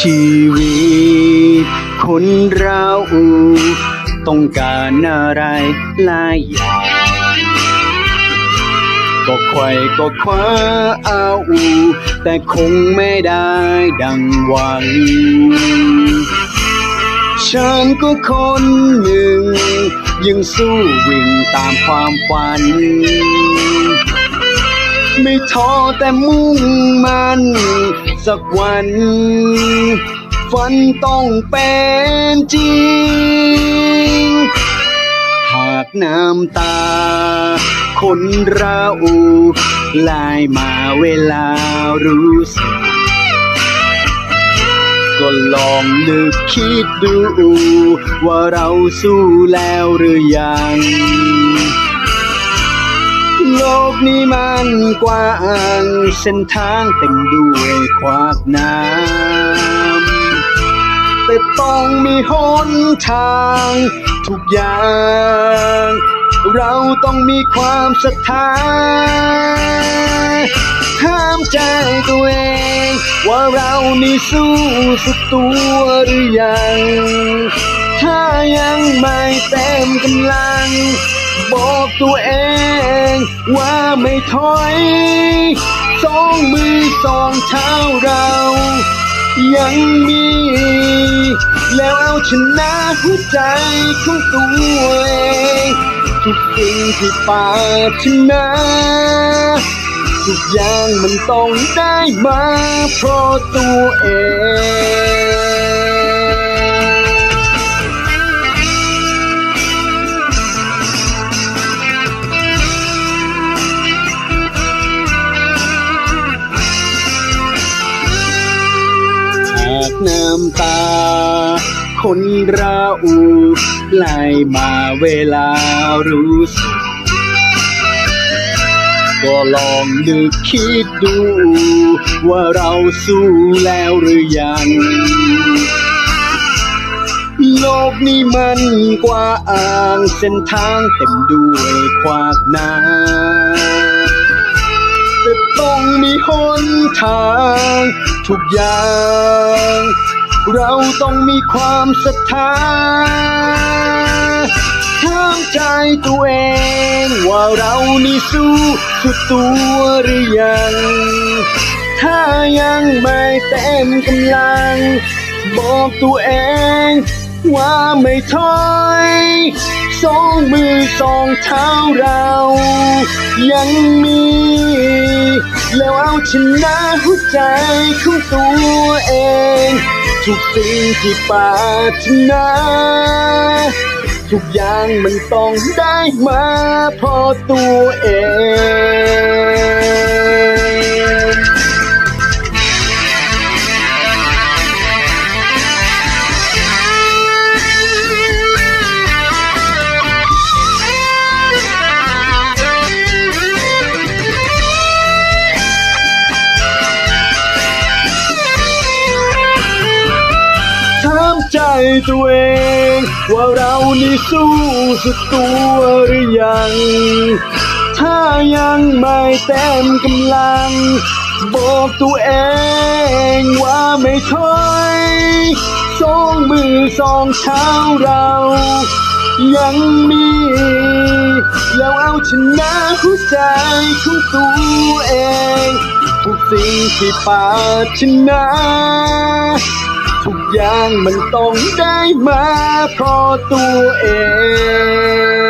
ชีวิตคนเราต้องการอะไรหลายอย่างก็ไขว่ก็คว้าเอาแต่คงไม่ได้ดังหวัง ฉันก็คนหนึ่ง ยังสู้วิ่งตามความฝัน ไม่ท้อแต่มุ่งมัน สักวัน ฝันต้องเป็นจริง หากน้ำตา คนเราไหลายมาเวลารู้สึก ก็ลองนึกคิดดู ว่าเราสู้แล้วหรือยัง โลกนี้มันกว้างเส้นทางเต็มด้วยขวากน้ำแต่ต้องมีหนทางทุกอย่าง เราต้องมีความศรัทธาห้ามใจตัวเอง ว่าเรานี่สู้สุดตัวหรือยัง ถ้ายังไม่เต็มกำลัง บอกตัวเอง ว่าไม่ถอยสองมือสองเท้าเรา ยังมี แล้วเอาชนะหัวใจของตัวเองทุกสิ่งที่ปารถนาทุกอย่างมันต้องได้มาเพราะตัวเอง นเราไหลมาเวลารู้สึก ก็ลองนึกคิดดู ว่าเราสู้แล้วหรือยัง โลกนี้มันกว้างเส้นทางเต็มด้วยขวากน้ำแต่ต้องมีหนทาง ทุกอย่าง เราต้องมีความศรัทธาห้ามใจตัวเอง ว่าเรานี่สู้สุดตัวหรือยัง ถ้ายังไม่เต็มกำลัง บอกตัวเองว่าไม่ถอยสองมือสองเท้าเรา ยังมี แล้วเอาชนะหัวใจของตัวเอง ทุกสิ่งที่ปรารถนาทุกอย่างมันต้องได้มาเพราะตัวเอง ใจตัวเอง ว่าเรานี่สู้สุดตัวหรือยัง ถ้ายังไม่เต็มกำลัง บอกตัวเองว่าไม่ถอยสองมือสองเท้าเรา ยังมีแล้วเอาชนะหัวใจของตัวเองทุกสิ่งที่ปารถนา ทุกอย่างมันต้องได้มาเพราะตัวเอง